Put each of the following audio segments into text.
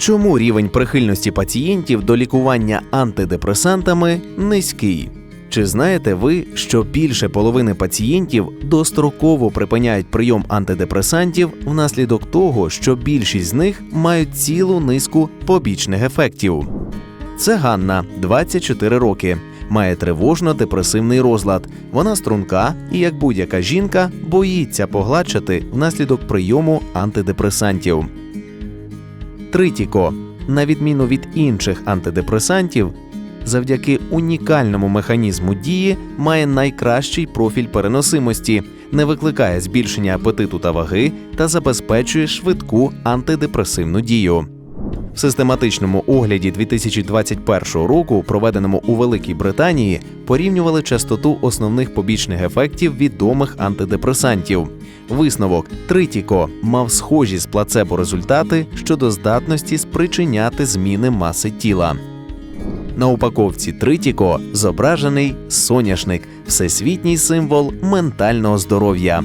Чому рівень прихильності пацієнтів до лікування антидепресантами низький? Чи знаєте ви, що більше половини пацієнтів достроково припиняють прийом антидепресантів внаслідок того, що більшість з них мають цілу низку побічних ефектів? Це Ганна, 24 роки. Має тривожно-депресивний розлад. Вона струнка і, як будь-яка жінка, боїться погладшати внаслідок прийому антидепресантів. Тритіко, на відміну від інших антидепресантів, завдяки унікальному механізму дії має найкращий профіль переносимості, не викликає збільшення апетиту та ваги та забезпечує швидку антидепресивну дію. В систематичному огляді 2021 року, проведеному у Великій Британії, порівнювали частоту основних побічних ефектів відомих антидепресантів. Висновок Тритіко мав схожі з плацебо результати щодо здатності спричиняти зміни маси тіла. На упаковці Тритіко зображений соняшник, всесвітній символ ментального здоров'я.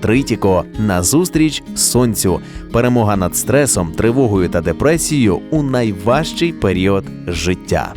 Тритіко назустріч сонцю, перемога над стресом, тривогою та депресією у найважчий період життя.